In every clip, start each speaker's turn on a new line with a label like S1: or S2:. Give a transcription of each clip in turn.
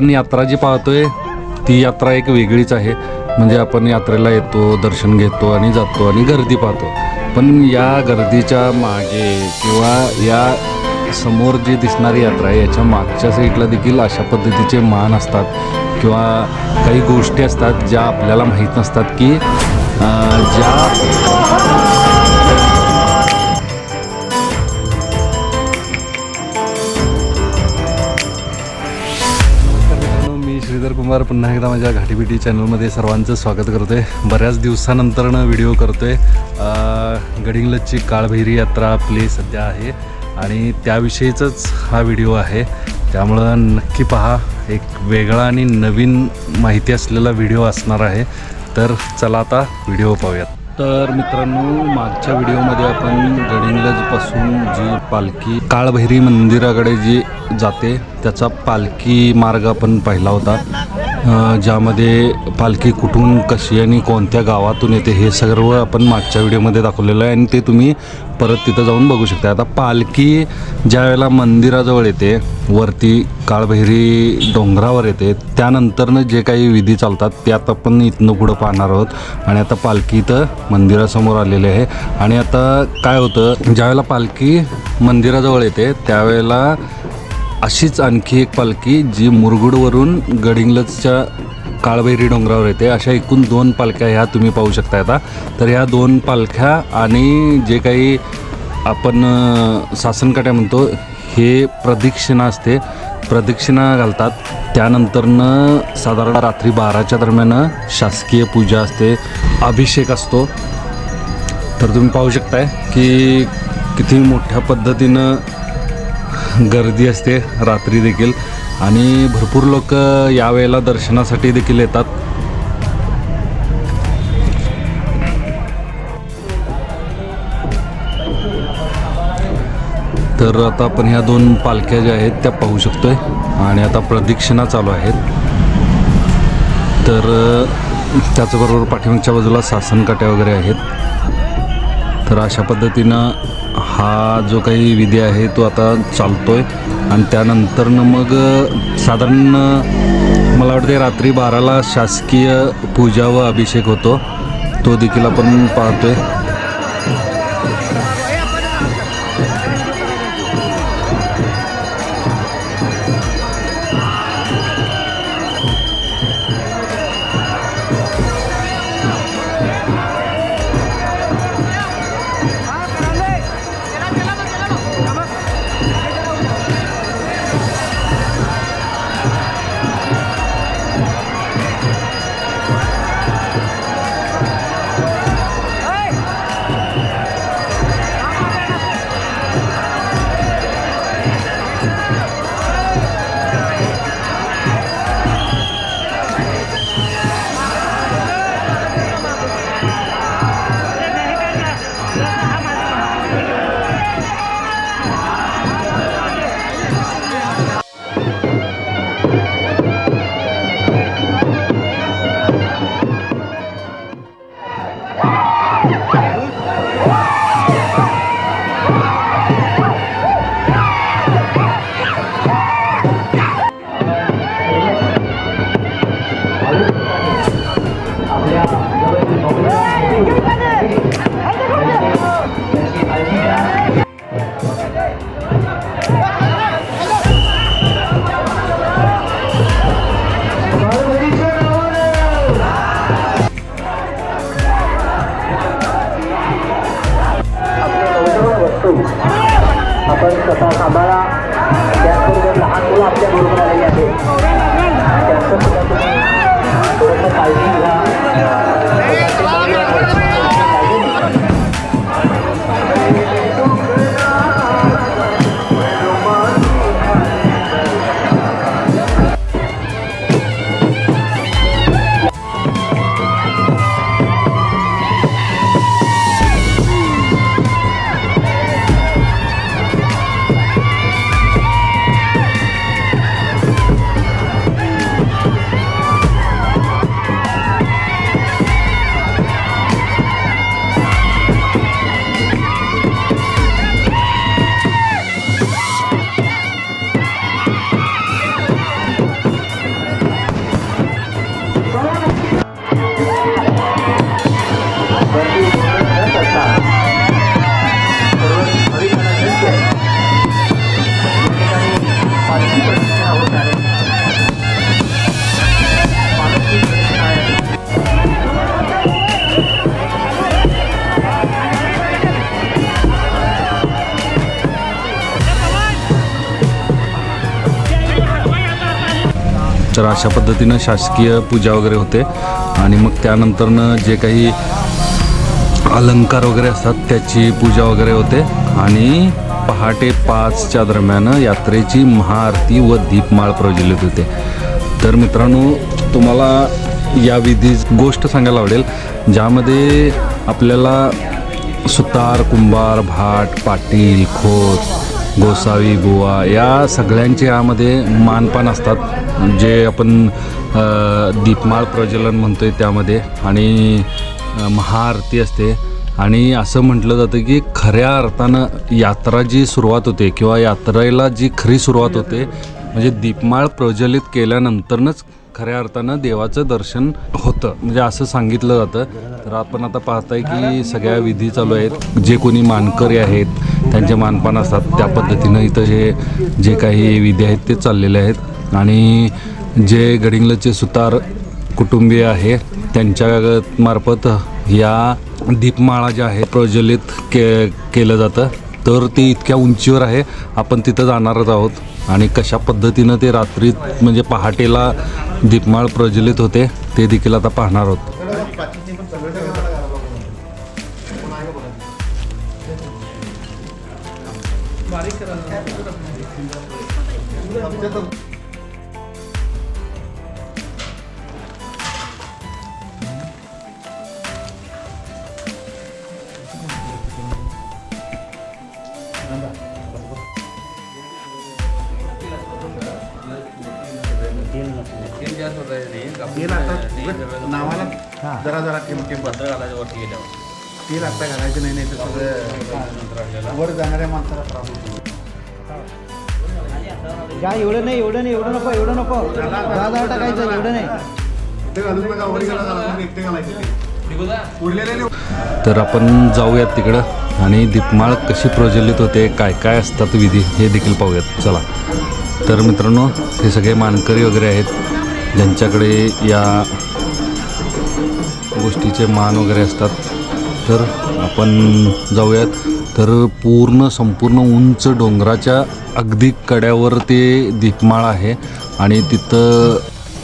S1: आपण यात्रा जी पाहतोय ती यात्रा एक वेगळीच आहे. म्हणजे आपण यात्रेला येतो दर्शन घेतो आणि जातो आणि गर्दी पाहतो. पण या गर्दीच्या मागे किंवा या समोर जी दिसणारी यात्रा आहे याच्या मागच्या साईडला देखील अशा पद्धतीचे मान असतात किंवा काही गोष्टी असतात ज्या आपल्याला माहीत नसतात की ज्या वारंवार पुन्हा एकदा माझ्या घाटीबिटी चॅनलमध्ये सर्वांचं स्वागत करतो आहे बऱ्याच दिवसानंतरनं व्हिडिओ करतो आहे गडिंगलजची काळभैरी यात्रा आपली सध्या आहे आणि त्याविषयीचाच हा व्हिडिओ आहे. त्यामुळं नक्की पहा एक वेगळा आणि नवीन माहिती असलेला व्हिडिओ असणार आहे. तर चला आता व्हिडिओ पाहूयात. तर मित्रांनो मागच्या व्हिडिओमध्ये आपण गडिंगलजपासून जी पालखी काळभैरी मंदिराकडे जी जाते त्याचा पालखी मार्ग आपण पाहिला होता. ज्यामध्ये पालखी कुठून कशी आणि कोणत्या गावातून येते हे सर्व आपण मागच्या व्हिडिओमध्ये दाखवलेलं आहे. आणि ते तुम्ही परत तिथं जाऊन बघू शकता. आता पालखी ज्या वेळेला मंदिराजवळ येते वरती काळभैरी डोंगरावर येते त्यानंतरनं जे काही विधी चालतात ते आता आपण इथनं पुढं पाहणार आहोत. आणि आता पालखी इथं मंदिरासमोर आलेली आहे. आणि आता काय होतं ज्यावेळेला पालखी मंदिराजवळ येते त्यावेळेला अशीच आणखी एक पालखी जी मुरगुडवरून गडिंगलजच्या काळभैरी डोंगरावर येते. अशा एकूण दोन पालख्या ह्या तुम्ही पाहू शकता आता. तर ह्या दोन पालख्या आणि जे काही आपण सासनकाट्या म्हणतो हे प्रदक्षिणा असते. प्रदक्षिणा घालतात. त्यानंतरनं साधारण रात्री बाराच्या दरम्यान शासकीय पूजा असते. अभिषेक असतो. तर तुम्ही पाहू शकताय की किती मोठ्या पद्धतीनं गर्दी असते. रात्री देखील आणि भरपूर लोक यावेळेला दर्शनासाठी देखील येतात. तर आता आपण ह्या दोन पालख्या ज्या आहेत त्या पाहू शकतोय. आणि आता प्रदक्षिणा चालू आहेत. तर त्याचबरोबर पाठीमागच्या बाजूला सासनकाट्या वगैरे आहेत. तर अशा पद्धतीनं हा जो काही विधी आहे तो आता चालतोय. आणि त्यानंतरनं मग साधारण मला वाटते रात्री बाराला शासकीय पूजा व अभिषेक होतो. तो देखील आपण पाहतोय. तर अशा पद्धतीनं शासकीय पूजा वगैरे होते. आणि मग त्यानंतरनं जे काही अलंकार वगैरे असतात त्याची पूजा वगैरे होते. आणि पहाटे पाचच्या दरम्यान यात्रेची महाआरती व दीपमाळ प्रज्वलित होते. तर मित्रांनो तुम्हाला या विधी गोष्ट सांगायला आवडेल ज्यामध्ये आपल्याला सुतार कुंभार भाट पाटील खोत गोसावी बुवा या सगळ्यांचे यामध्ये मानपान असतात. जे आपण दीपमाळ प्रज्वलन म्हणतो आहे त्यामध्ये आणि महाआरती असते. आणि असं म्हटलं जातं की खऱ्या अर्थानं यात्रा जी सुरुवात होते किंवा यात्रेला जी खरी सुरुवात होते म्हणजे दीपमाळ प्रज्वलित केल्यानंतरनंच खऱ्या अर्थानं देवाचं दर्शन होतं. म्हणजे असं सांगितलं जातं. तर आपण आता पाहताय की सगळ्या विधी चालू आहेत. जे कोणी मानकरी आहेत त्यांचे मानपान असतात त्या पद्धतीनं इथं हे जे काही विधी आहेत ते चाललेले आहेत. आणि जे गडिंगलचे सुतार कुटुंबीय आहे त्यांच्या मार्फत या दीपमाळा ज्या आहेत प्रज्वलित के केलं जातं. तर ती इतक्या उंचीवर आहे. आपण तिथं जाणारच आहोत. आणि कशा पद्धतीनं ते रात्री म्हणजे पहाटेला दीपमाळ प्रज्वलित होते ते देखील आता पाहणार आहोत.
S2: तेल तेल आता घालायचं नाही नाही तर सगळं वर जाणाऱ्या माणसाला त्रास होतो.
S3: या एवढं नाही एवढं नाही एवढं नको एवढं नको. दहा दहा टाकायचं एवढं नाही.
S2: ते घालून बघा वर गेला घालून एकटे घालायचे ते. उरलेले नाही.
S1: तर आपण जाऊयात तिकडं आणि दीपमाळ कशी प्रज्वलित होते काय काय असतात विधी हे देखील पाहूयात. चला. तर मित्रांनो हे सगळे मानकरी वगैरे आहेत ज्यांच्याकडे या गोष्टीचे मान वगैरे असतात. तर आपण जाऊयात. तर पूर्ण संपूर्ण उंच डोंगराच्या अगदी कड्यावर ते दीपमाळ आहे. आणि तिथं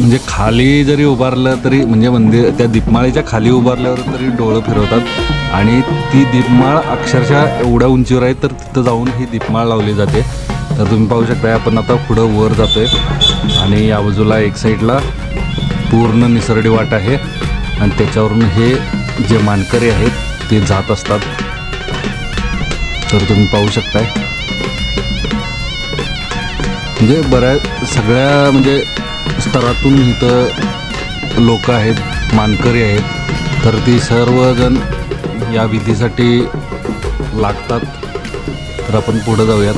S1: म्हणजे खाली जरी उभारलं तरी म्हणजे मंदिर त्या दीपमाळेच्या खाली उभारल्यावर तरी डोळं फिरवतात. आणि ती दीपमाळ अक्षरशः एवढ्या उंचीवर आहे तर तिथं जाऊन ही दीपमाळ लावली जाते. तर तुम्ही पाहू शकता आपण आता पुढं वर जातोय. आणि या बाजूला एक साईडला पूर्ण निसरडी वाट आहे. आणि त्याच्यावरून हे जे मानकरी आहेत ते जात असतात. तर तुम्ही पाहू शकताय. म्हणजे बऱ्याच सगळ्या म्हणजे स्तरातून इथं लोक आहेत मानकरी आहेत. तर ती सर्वजण या विधीसाठी लागतात. तर आपण पुढं जाऊयात.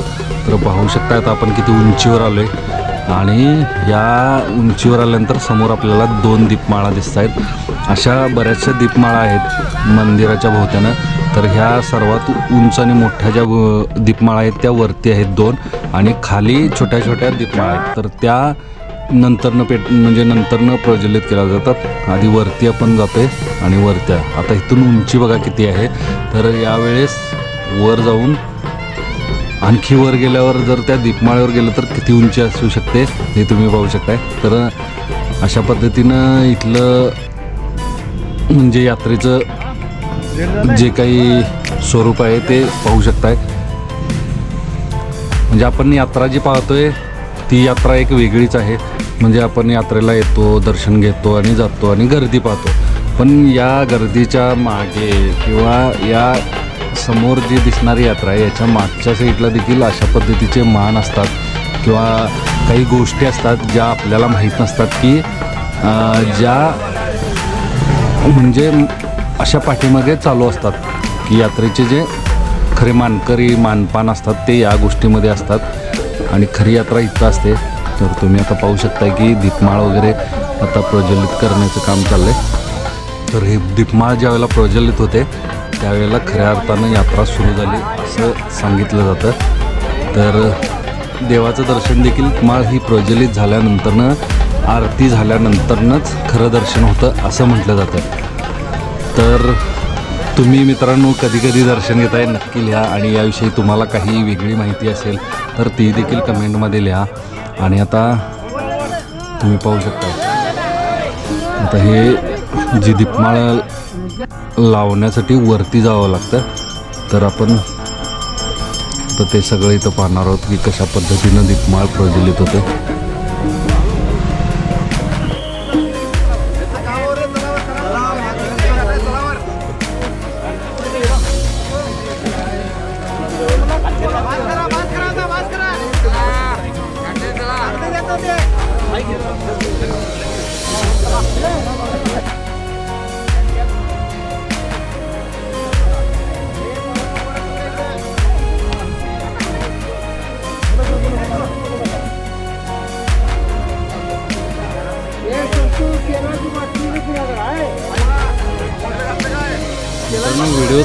S1: तर पाहू शकतात आपण किती उंचीवर आलो आहे आणि या उंचीवर आल्यानंतर समोर आपल्याला दोन दीपमाळा दिसत आहेत अशा बऱ्याचशा दीपमाळा आहेत मंदिराच्या भोवत्यानं तर ह्या सर्वात उंच आणि मोठ्या ज्या दीपमाळा आहेत त्या वरती आहेत दोन आणि खाली छोट्या छोट्या दीपमाळा आहेत. तर त्या नंतरनं पेट म्हणजे नंतरनं प्रज्वलित केल्या जातात. आधी वरती आपण जातोय आणि वरत्या. आता इथून उंची बघा किती आहे. तर यावेळेस वर जाऊन आणखी वर गेल्यावर जर त्या दीपमाळ्यावर गेलं तर किती उंची असू शकते हे तुम्ही पाहू शकताय. तर अशा पद्धतीनं इथलं म्हणजे यात्रेचं जे काही स्वरूप आहे ते पाहू शकताय. म्हणजे आपण यात्रा जी पाहतोय ती यात्रा एक वेगळीच आहे. म्हणजे आपण यात्रेला येतो दर्शन घेतो आणि जातो आणि गर्दी पाहतो. पण या गर्दीच्या मागे किंवा या समोर जी दिसणारी यात्रा आहे याच्या मागच्या साईडला देखील अशा पद्धतीचे मान असतात किंवा काही गोष्टी असतात ज्या आपल्याला माहीत नसतात की ज्या म्हणजे अशा पाठीमागे चालू असतात की यात्रेचे जे खरे मानकरी मानपान असतात ते या गोष्टीमध्ये असतात. आणि खरी यात्रा इथं असते. तर तुम्ही आता पाहू शकता की दीपमाळ वगैरे आता प्रज्वलित करण्याचं काम चाललं आहे तर हे दीपमाळ ज्यावेळेला प्रज्वलित होते त्यावेळेला खऱ्या अर्थानं यात्रा सुरू झाली असं सांगितलं जातं. तर देवाचं दर्शन देखील माळ ही प्रज्वलित झाल्यानंतरनं आरती झाल्यानंतरनंच खरं दर्शन होतं असं म्हटलं जातं. तर तुम्ही मित्रांनो कधी कधी दर्शन घेताय नक्की लिहा आणि याविषयी तुम्हाला काही वेगळी माहिती असेल तर ती देखील कमेंटमध्ये लिहा. आणि आता तुम्ही पाहू शकता. आता हे जी दीपमाळ लावण्यासाठी वरती जावं लागतं. तर आपण तर ते सगळं इथं पाहणार आहोत की कशा पद्धतीनं दीपमाळ प्रज्वलित होते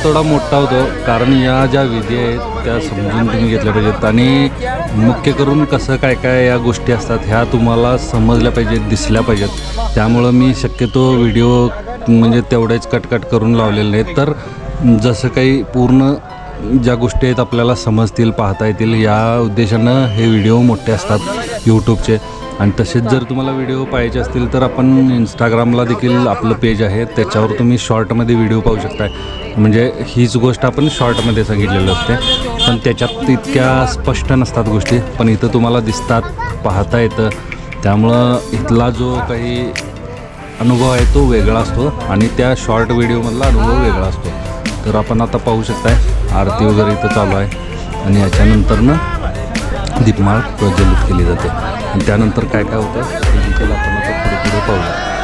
S1: थोडा मोठा होतो. कारण या ज्या विधी आहेत त्या समजून तुम्ही घेतल्या पाहिजेत. आणि मुख्य करून कसं काय काय या गोष्टी असतात ह्या तुम्हाला समजल्या पाहिजेत दिसल्या पाहिजेत. त्यामुळं मी शक्यतो व्हिडिओ म्हणजे तेवढेच कटकट करून लावलेले नाहीत. तर जसं काही पूर्ण ज्या गोष्टी आहेत आपल्याला समजतील पाहता येतील या उद्देशानं हे व्हिडिओ मोठे असतात यूट्यूबचे आणि तसेच जर तुम्हाला व्हिडिओ पाहिजे असतील तर आपण इंस्टाग्रामला देखील आपलं पेज आहे. त्याच्यावर तुम्ही शॉर्टमध्ये व्हिडिओ पाहू शकताय. म्हणजे हीच गोष्ट आपण शॉर्टमध्ये सांगितलेलं असते. पण त्याच्यात इतक्या स्पष्ट नसतात गोष्टी. पण इथं तुम्हाला दिसतात पाहता येतं. त्यामुळं इथला जो काही अनुभव आहे तो वेगळा असतो आणि त्या शॉर्ट व्हिडिओमधला अनुभव वेगळा असतो. तर आपण आता पाहू शकताय. आरती वगैरे इथं चालू आहे. आणि याच्यानंतरनं दीपमाळ प्रज्वलित केली जाते. आणि त्यानंतर काय काय होतं हे देखील आपण आता पुढे पुढे पाहूया.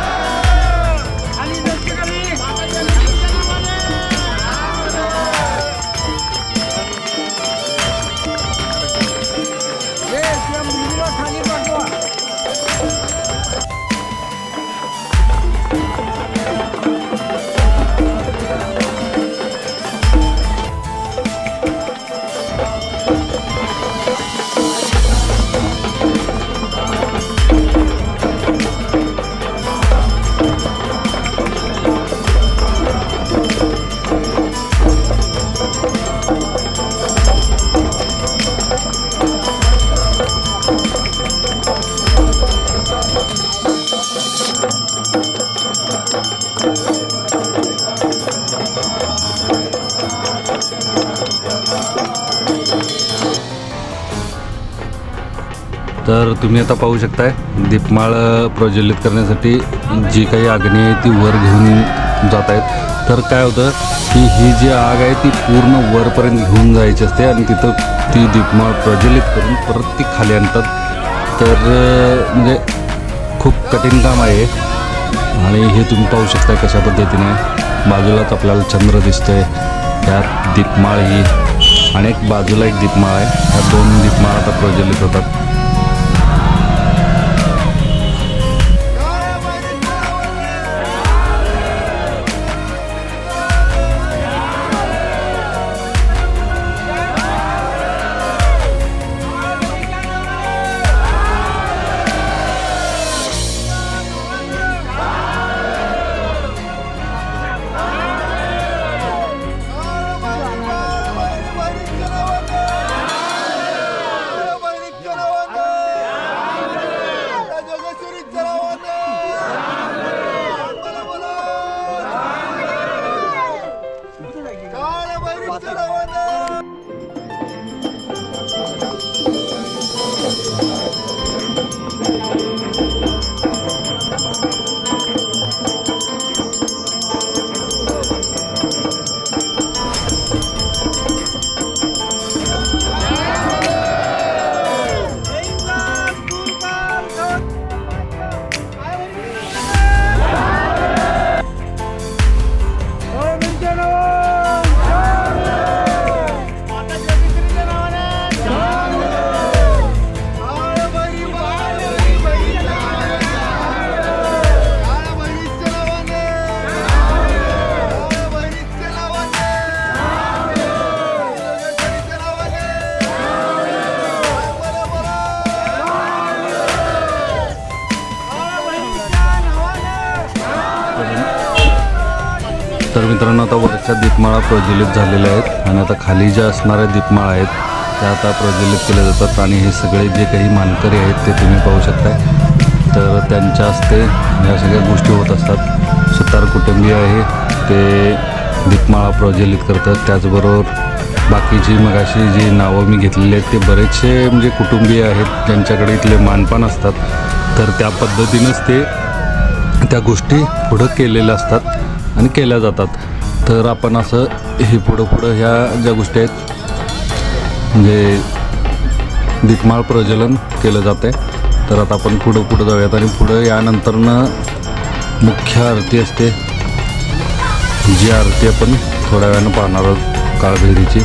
S1: तर तुम्ही आता पाहू शकताय दीपमाळ प्रज्वलित करण्यासाठी जी काही अग्नी आहे ती वर घेऊन जात आहेत. तर काय होतं की ही जी आग आहे ती पूर्ण वरपर्यंत घेऊन जायची असते आणि तिथं ती दीपमाळ प्रज्वलित करून परत ती खाली आणतात. तर म्हणजे खूप कठीण काम आहे आणि हे तुम्ही पाहू शकताय कशा पद्धतीने. बाजूलाच आपल्याला चंद्र दिसतंय त्यात दीपमाळ ही आणि एक बाजूला एक दीपमाळ आहे. ह्या दोन दीपमाळ आता प्रज्वलित होतात. वरच्या दीपमाळा प्रज्वलित झालेल्या आहेत आणि आता खाली ज्या असणाऱ्या दीपमाळा आहेत त्या आता प्रज्वलित केल्या जातात आणि हे सगळे जे काही मानकरी आहेत ते तुम्ही पाहू शकताय. तर त्यांच्या हस्ते या सगळ्या गोष्टी होत असतात. सुतार कुटुंबीय आहे ते दीपमाळा प्रज्वलित करतात. त्याचबरोबर बाकीची मगाशी जी नावं मी घेतलेली आहेत ते बरेचसे म्हणजे कुटुंबीय आहेत ज्यांच्याकडे इथले मानपान असतात. तर त्या पद्धतीनंच ते त्या गोष्टी पुढं केलेल्या असतात आणि केल्या जातात. तर आपण असं हे पुढं पुढं ह्या ज्या गोष्टी आहेत म्हणजे दीपमाळ प्रज्वलन केलं जातं आहे तर आता आपण पुढं पुढं जाऊयात आणि पुढं यानंतरनं मुख्य आरती असते. जी आरती आपण थोड्या वेळानं पाहणार आहोत काळभैरीची.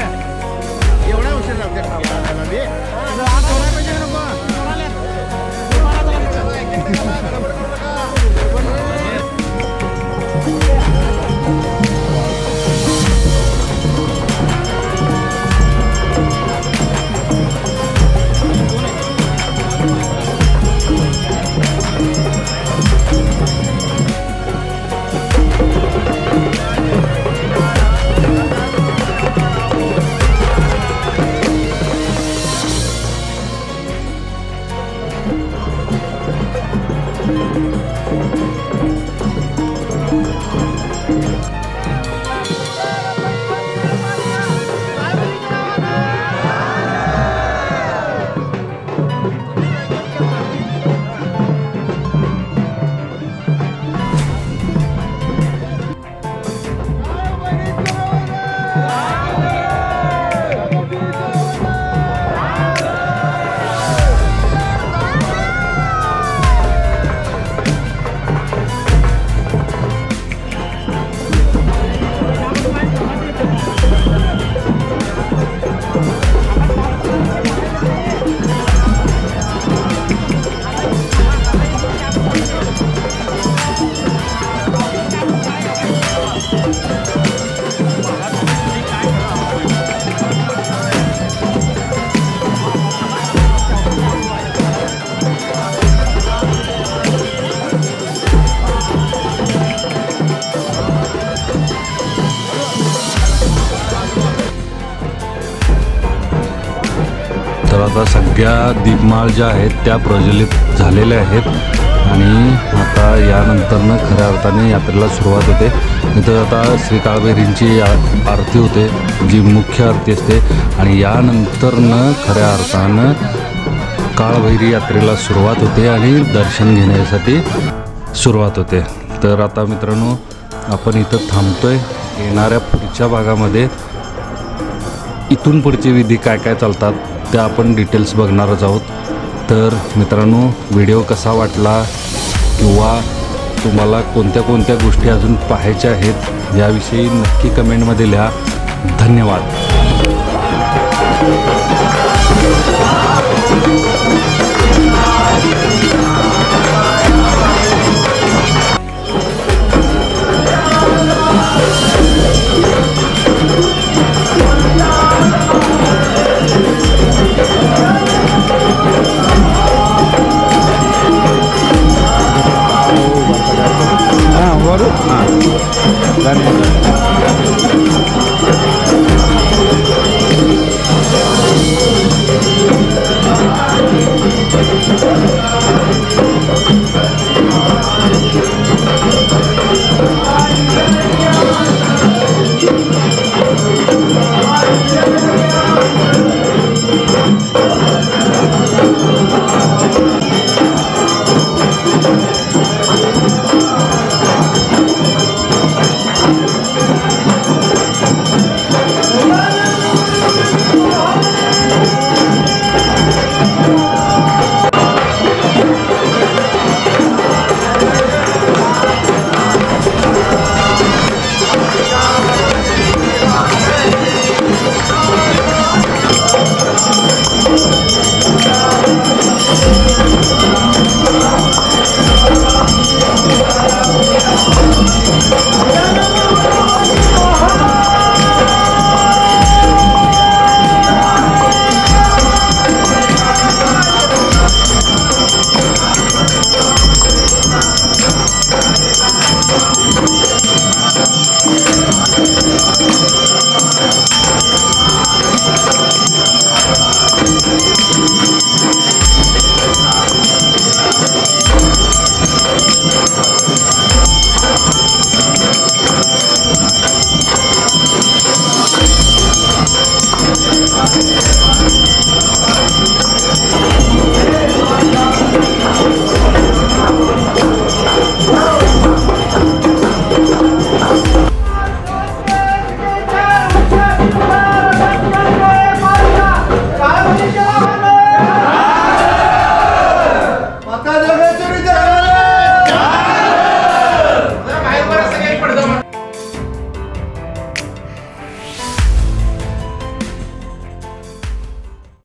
S2: एवढा
S1: आता सगळ्या दीपमाळ ज्या आहेत त्या प्रज्वलित झालेल्या आहेत. आणि आता यानंतरनं खऱ्या अर्थाने यात्रेला सुरुवात होते. इथं आता श्री काळभैरींची आरती होते जी मुख्य आरती असते. आणि यानंतरनं खऱ्या अर्थानं काळभैरी यात्रेला सुरुवात होते आणि दर्शन घेण्यासाठी सुरुवात होते. तर आता मित्रांनो आपण इथं थांबतोय. येणाऱ्या पुढच्या भागामध्ये इथून पुढची विधी काय काय चालतात? त्या आपण डिटेल्स बघणारच आहोत. तर मित्रांनो व्हिडिओ कसा वाटला किंवा तुम्हाला कोणत्या कोणत्या गोष्टी अजून पाहायच्या आहेत याविषयी नक्की कमेंटमध्ये लिहा. धन्यवाद.
S2: हां